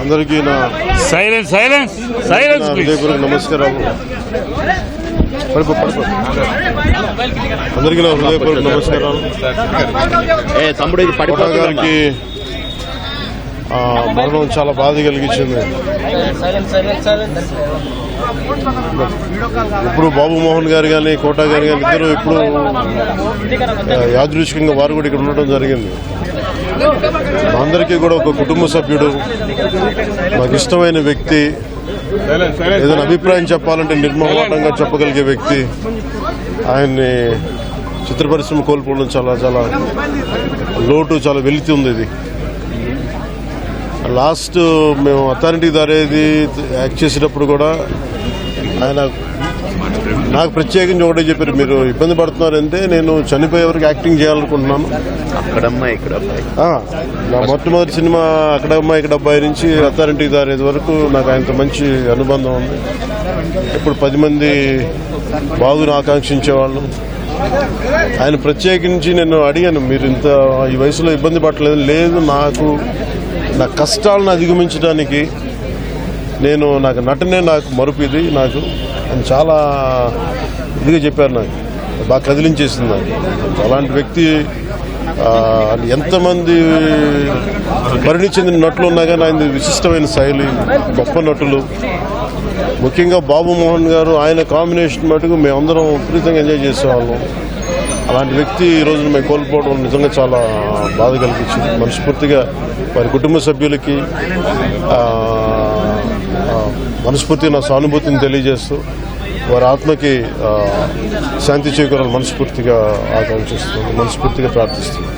అందరికీ నా silence silence silence హృదయపూర్వక నమస్కారాలు అందరికీ నా హృదయపూర్వక నమస్కారాలు. ఏ తమ్ముడు ఇది గారికి మరణం చాలా బాధ కలిగించింది. ఇప్పుడు బాబు మోహన్ గారు కానీ కోటా గారు కానీ ఇద్దరు ఇప్పుడు యాదృచ్ఛికంగా వారు కూడా ఇక్కడ ఉండడం జరిగింది. అందరికీ కూడా ఒక కుటుంబ సభ్యుడు మాకు ఇష్టమైన వ్యక్తి ఏదైనా అభిప్రాయం చెప్పాలంటే నిర్మమాటంగా చెప్పగలిగే వ్యక్తి. ఆయన్ని చిత్ర పరిశ్రమ కోల్పోవడం చాలా చాలా లోటు చాలా వెలితి ఉంది ఇది. లాస్ట్ మేము అథారిటీ దారేది యాక్ట్ చేసేటప్పుడు కూడా ఆయన నాకు ప్రత్యేకించి ఒకటే చెప్పారు మీరు ఇబ్బంది పడుతున్నారంటే నేను చనిపోయే వరకు యాక్టింగ్ చేయాలనుకుంటున్నాను. అక్కడమ్మా ఇక్కడ నా మొట్టమొదటి సినిమా అక్కడ అమ్మాయి ఇక్కడ అబ్బాయి నుంచి అథారిటీ దారేది వరకు నాకు ఆయనతో మంచి అనుబంధం ఉంది. ఇప్పుడు పది మంది బాగుని ఆకాంక్షించేవాళ్ళు. ఆయన ప్రత్యేకించి నేను అడిగాను మీరు ఇంత ఈ వయసులో ఇబ్బంది పడలేదు లేదు నాకు నా కష్టాలను అధిగమించడానికి నేను నాకు నటనే నాకు మరుపు ఇది నాకు అని చాలా ఇదిగా చెప్పారు నాకు. బాగా కదిలించేసింది నాకు. అలాంటి వ్యక్తి ఎంతమంది పరిణి చెందిన నటులు ఉన్నా కానీ ఆయన విశిష్టమైన శైలి గొప్ప నటులు. ముఖ్యంగా బాబు మోహన్ గారు ఆయన కాంబినేషన్ మటుకు మేమందరం విపరీతంగా ఎంజాయ్ చేసేవాళ్ళం. అలాంటి వ్యక్తి ఈ మేము కోల్పోవడం నిజంగా చాలా బాధ కలిగించింది. మనస్ఫూర్తిగా వారి కుటుంబ సభ్యులకి మనస్ఫూర్తి నా సానుభూతిని తెలియజేస్తూ వారి ఆత్మకి శాంతి చేకూరాలని మనస్ఫూర్తిగా ఆకాంక్షిస్తుంది మనస్ఫూర్తిగా ప్రార్థిస్తుంది